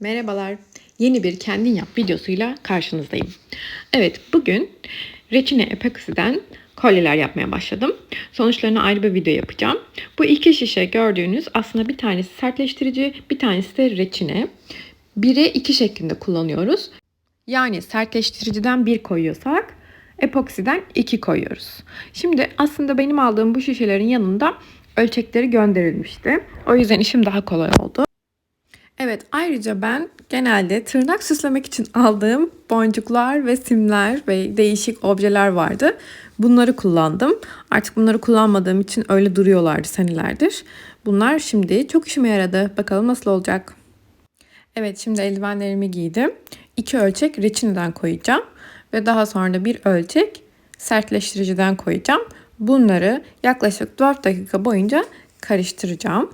Merhabalar. Yeni bir kendin yap videosuyla karşınızdayım. Evet, bugün reçine epoksiden kolyeler yapmaya başladım. Sonuçlarına ayrı bir video yapacağım. Bu iki şişe gördüğünüz aslında bir tanesi sertleştirici, bir tanesi de reçine. 1'e 2 şeklinde kullanıyoruz. Yani sertleştiriciden 1 koyuyorsak epoksiden 2 koyuyoruz. Şimdi aslında benim aldığım bu şişelerin yanında ölçekleri gönderilmişti. O yüzden işim daha kolay oldu. Evet ayrıca ben genelde tırnak süslemek için aldığım boncuklar ve simler ve değişik objeler vardı. Bunları kullandım. Artık bunları kullanmadığım için öyle duruyorlardı senelerdir. Bunlar şimdi çok işime yaradı. Bakalım nasıl olacak. Evet şimdi eldivenlerimi giydim. İki ölçek reçineden koyacağım. Ve daha sonra da bir ölçek sertleştiriciden koyacağım. Bunları yaklaşık 4 dakika boyunca karıştıracağım.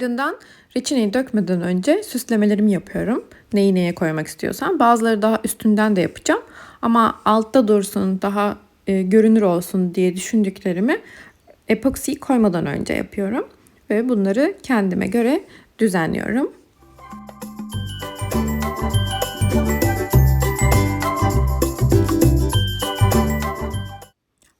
Ardından reçineyi dökmeden önce süslemelerimi yapıyorum. Neyi neye koymak istiyorsam. Bazıları daha üstünden de yapacağım. Ama altta dursun, daha e, görünür olsun diye düşündüklerimi epoksiyi koymadan önce yapıyorum. Ve bunları kendime göre düzenliyorum.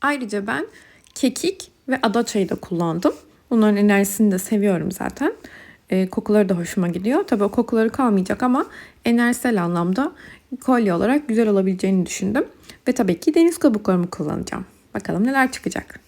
Ayrıca ben kekik ve ada çayı da kullandım. Bunların enerjisini de seviyorum zaten. E, kokuları da hoşuma gidiyor. Tabii o kokuları kalmayacak ama enerjisel anlamda kolye olarak güzel olabileceğini düşündüm. Ve tabii ki deniz kabuklarımı kullanacağım. Bakalım neler çıkacak.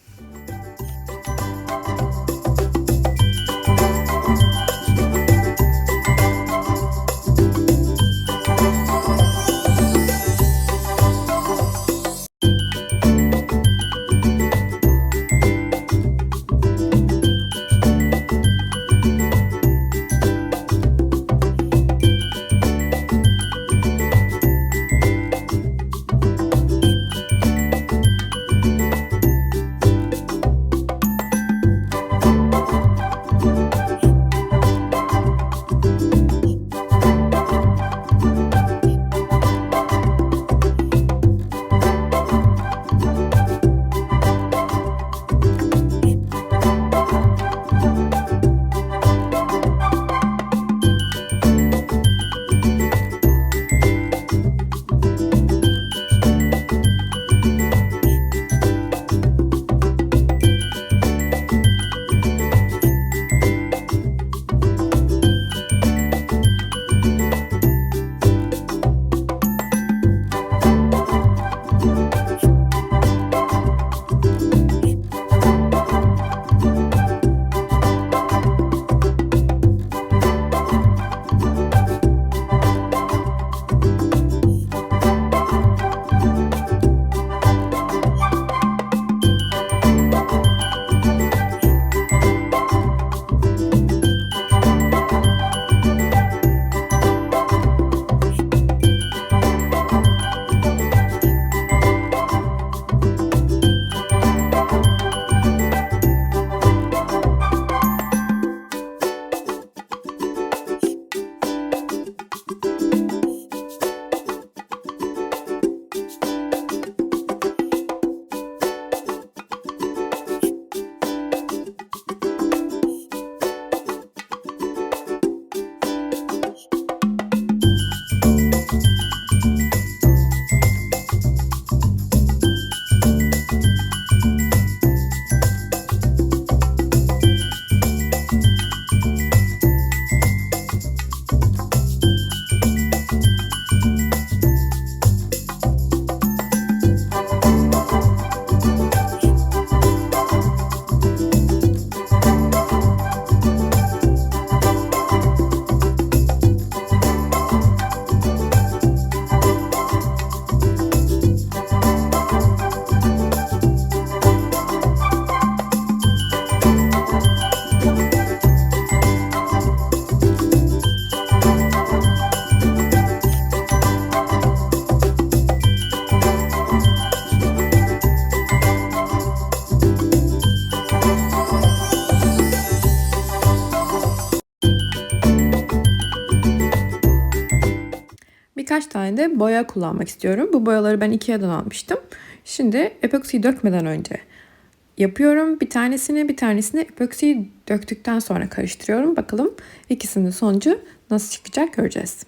Birkaç tane de boya kullanmak istiyorum. Bu boyaları ben Ikea'dan almıştım. Şimdi epoksiyi dökmeden önce yapıyorum. Bir tanesini bir tanesini epoksiyi döktükten sonra karıştırıyorum. Bakalım ikisinin sonucu nasıl çıkacak göreceğiz.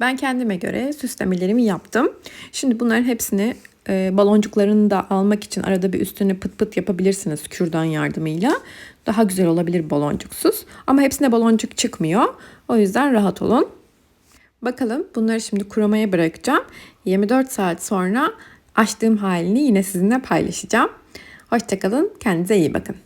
Ben kendime göre süslemelerimi yaptım. Şimdi bunların hepsini e, baloncuklarını da almak için arada bir üstüne pıt pıt yapabilirsiniz kürdan yardımıyla. Daha güzel olabilir baloncuksuz. Ama hepsine baloncuk çıkmıyor. O yüzden rahat olun. Bakalım bunları şimdi kurumaya bırakacağım. 24 saat sonra açtığım halini yine sizinle paylaşacağım. Hoşçakalın. Kendinize iyi bakın.